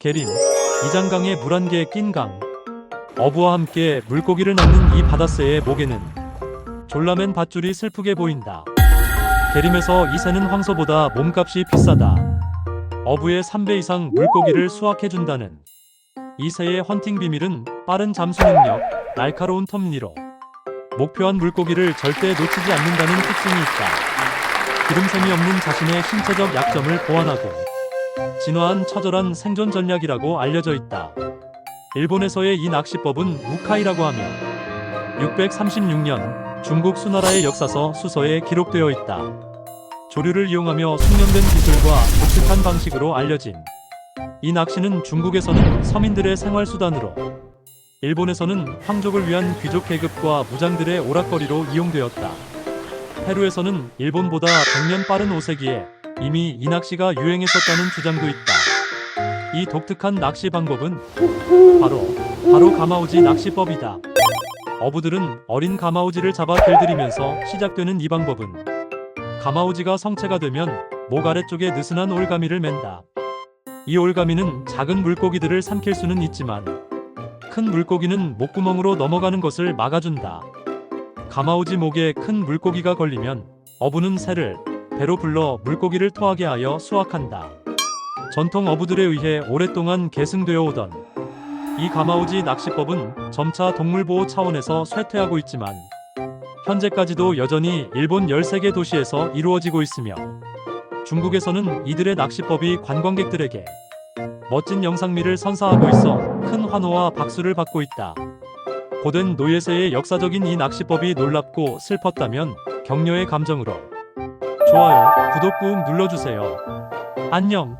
계림, 이장강의 물한 개에 낀 강. 어부와 함께 물고기를 낚는 이 바다새의 목에는 졸라맨 밧줄이 슬프게 보인다. 계림에서 이 새는 황소보다 몸값이 비싸다. 어부의 3배 이상 물고기를 수확해준다는 이 새의 헌팅 비밀은 빠른 잠수 능력, 날카로운 톱니로 목표한 물고기를 절대 놓치지 않는다는 특징이 있다. 기름샘이 없는 자신의 신체적 약점을 보완하고 진화한 처절한 생존 전략이라고 알려져 있다. 일본에서의 이 낚시법은 우카이라고 하며 636년 중국 수나라의 역사서 수서에 기록되어 있다. 조류를 이용하며 숙련된 기술과 독특한 방식으로 알려진 이 낚시는 중국에서는 서민들의 생활 수단으로 일본에서는 황족을 위한 귀족 계급과 무장들의 오락거리로 이용되었다. 페루에서는 일본보다 100년 빠른 5세기에 이미 이 낚시가 유행했었다는 주장도 있다. 이 독특한 낚시 방법은 바로 바로 가마우지 낚시법이다. 어부들은 어린 가마우지를 잡아 길들이면서 시작되는 이 방법은 가마우지가 성체가 되면 목 아래쪽에 느슨한 올가미를 맨다. 이 올가미는 작은 물고기들을 삼킬 수는 있지만 큰 물고기는 목구멍으로 넘어가는 것을 막아준다. 가마우지 목에 큰 물고기가 걸리면 어부는 새를 배로 불러 물고기를 토하게 하여 수확한다. 전통 어부들에 의해 오랫동안 계승되어 오던 이 가마우지 낚시법은 점차 동물보호 차원에서 쇠퇴하고 있지만 현재까지도 여전히 일본 13개 도시에서 이루어지고 있으며 중국에서는 이들의 낚시법이 관광객들에게 멋진 영상미를 선사하고 있어 큰 환호와 박수를 받고 있다. 고된 노예세의 역사적인 이 낚시법이 놀랍고 슬펐다면 격려의 감정으로 좋아요, 구독 꾹 눌러주세요. 안녕.